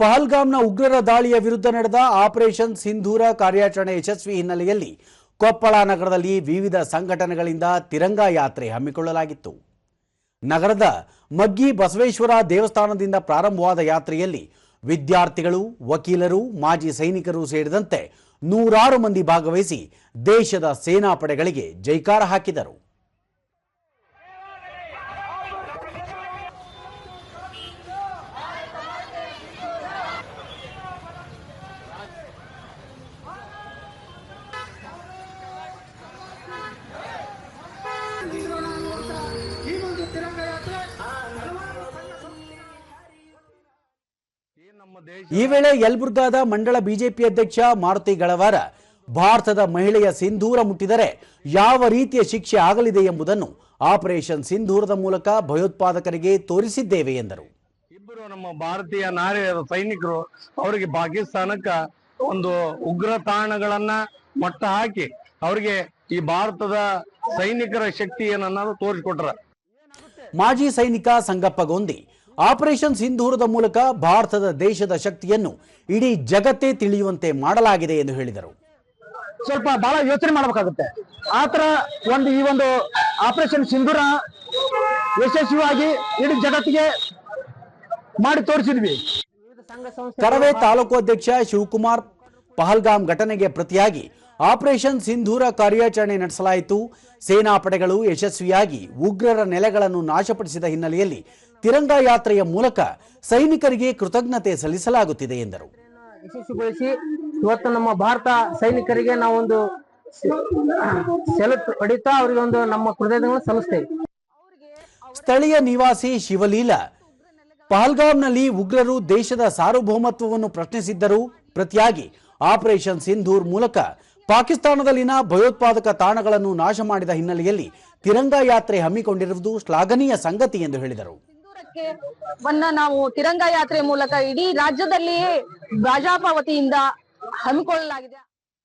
ಪಹಲ್ಗಾಮ್ನ ಉಗ್ರರ ದಾಳಿಯ ವಿರುದ್ಧ ನಡೆದ ಆಪರೇಷನ್ ಸಿಂಧೂರ ಕಾರ್ಯಾಚರಣೆ ಯಶಸ್ವಿ ಹಿನ್ನೆಲೆಯಲ್ಲಿ ಕೊಪ್ಪಳ ನಗರದಲ್ಲಿ ವಿವಿಧ ಸಂಘಟನೆಗಳಿಂದ ತಿರಂಗ ಯಾತ್ರೆ ಹಮ್ಮಿಕೊಳ್ಳಲಾಗಿತ್ತು. ನಗರದ ಮಗ್ಗಿ ಬಸವೇಶ್ವರ ದೇವಸ್ಥಾನದಿಂದ ಪ್ರಾರಂಭವಾದ ಯಾತ್ರೆಯಲ್ಲಿ ವಿದ್ಯಾರ್ಥಿಗಳು, ವಕೀಲರು, ಮಾಜಿ ಸೈನಿಕರು ಸೇರಿದಂತೆ ನೂರಾರು ಮಂದಿ ಭಾಗವಹಿಸಿ ದೇಶದ ಸೇನಾಪಡೆಗಳಿಗೆ ಜೈಕಾರ ಹಾಕಿದರು. ಈ ವೇಳೆ ಯಲಬುರ್ಗಾದ ಮಂಡಳ ಬಿಜೆಪಿ ಅಧ್ಯಕ್ಷ ಮಾರುತಿ ಗಳವಾರ ಭಾರತದ ಮಹಿಳೆಯ ಸಿಂಧೂರ ಮುಟ್ಟಿದರೆ ಯಾವ ರೀತಿಯ ಶಿಕ್ಷೆ ಆಗಲಿದೆ ಎಂಬುದನ್ನು ಆಪರೇಷನ್ ಸಿಂಧೂರದ ಮೂಲಕ ಭಯೋತ್ಪಾದಕರಿಗೆ ತೋರಿಸಿದ್ದೇವೆ ಎಂದರು. ಇಬ್ಬರು ನಮ್ಮ ಭಾರತೀಯ ನಾರಿಯರ ಸೈನಿಕರು ಅವರಿಗೆ ಪಾಕಿಸ್ತಾನಕ್ಕ ಒಂದು ಉಗ್ರ ತಾಣಗಳನ್ನ ಮಟ್ಟ ಹಾಕಿ ಅವರಿಗೆ ಈ ಭಾರತದ ಸೈನಿಕರ ಶಕ್ತಿ ಏನನ್ನೋದು ತೋರಿಸಿಕೊಟ್ರ. ಮಾಜಿ ಸೈನಿಕ ಸಂಗಪ್ಪ ಗೊಂದಿ ಆಪರೇಷನ್ ಸಿಂಧೂರದ ಮೂಲಕ ಭಾರತದ ದೇಶದ ಶಕ್ತಿಯನ್ನು ಇಡೀ ಜಗತ್ತೇ ತಿಳಿಯುವಂತೆ ಮಾಡಲಾಗಿದೆ ಎಂದು ಹೇಳಿದರು. ಸ್ವಲ್ಪ ಬಹಳ ಯೋಚನೆ ಮಾಡಬೇಕಾಗುತ್ತೆ. ಆತರ ಒಂದು ಈ ಒಂದು ಆಪರೇಷನ್ ಸಿಂಧೂರ ಯಶಸ್ವಿಯಾಗಿ ಇಡೀ ಜಗತ್ತಿಗೆ ಮಾಡಿ ತೋರಿಸಿದ್ವಿ. ಕರವೇ ತಾಲೂಕು ಅಧ್ಯಕ್ಷ ಶಿವಕುಮಾರ್ ಪಹಲ್ಗಾಮ್ ಘಟನೆಗೆ ಪ್ರತಿಯಾಗಿ ಆಪರೇಷನ್ ಸಿಂಧೂರ ಕಾರ್ಯಾಚರಣೆ ನಡೆಸಲಾಯಿತು. ಸೇನಾ ಪಡೆಗಳು ಯಶಸ್ವಿಯಾಗಿ ಉಗ್ರರ ನೆಲೆಗಳನ್ನು ನಾಶಪಡಿಸಿದ ಹಿನ್ನೆಲೆಯಲ್ಲಿ ತಿರಂಗ ಯಾತ್ರೆಯ ಮೂಲಕ ಸೈನಿಕರಿಗೆ ಕೃತಜ್ಞತೆ ಸಲ್ಲಿಸಲಾಗುತ್ತಿದೆ ಎಂದರು. ಯಶಸ್ವಿಗೊಳಿಸಿ ಇವತ್ತು ನಮ್ಮ ಭಾರತ ಸೈನಿಕರಿಗೆ ನಾವೊಂದು ಸೆಲ್ಯೂಟ್ ಹೊಡಿತಾ ಅವರಿಗೆ ಒಂದು ನಮ್ಮ ಕೃತಜ್ಞತೆಗಳನ್ನು ಸಲ್ಲಿಸ್ತೇವೆ. ಸ್ಥಳೀಯ ನಿವಾಸಿ ಶಿವಲೀಲಾ ಪಹಲ್ಗಾಮ್ನಲ್ಲಿ ಉಗ್ರರು ದೇಶದ ಸಾರ್ವಭೌಮತ್ವವನ್ನು ಪ್ರಶ್ನಿಸಿದ್ದರು. ಪ್ರತಿಯಾಗಿ ಆಪರೇಷನ್ ಸಿಂಧೂರ್ ಮೂಲಕ ಪಾಕಿಸ್ತಾನದಲ್ಲಿನ ಭಯೋತ್ಪಾದಕ ತಾಣಗಳನ್ನು ನಾಶ ಮಾಡಿದ ಹಿನ್ನೆಲೆಯಲ್ಲಿ ತಿರಂಗ ಯಾತ್ರೆ ಹಮ್ಮಿಕೊಂಡಿರುವುದು ಶ್ಲಾಘನೀಯ ಸಂಗತಿ ಎಂದು ಹೇಳಿದರು. ಸಿಂಧೂರಕ್ಕೆ ವನ್ನ ನಾವು ತಿರಂಗ ಯಾತ್ರೆ ಮೂಲಕ ಇಡೀ ರಾಜ್ಯದಲ್ಲಿಯೇ ಭಾಜಪ ವತಿಯಿಂದ ಹಮ್ಮಿಕೊಳ್ಳಲಾಗಿದೆ.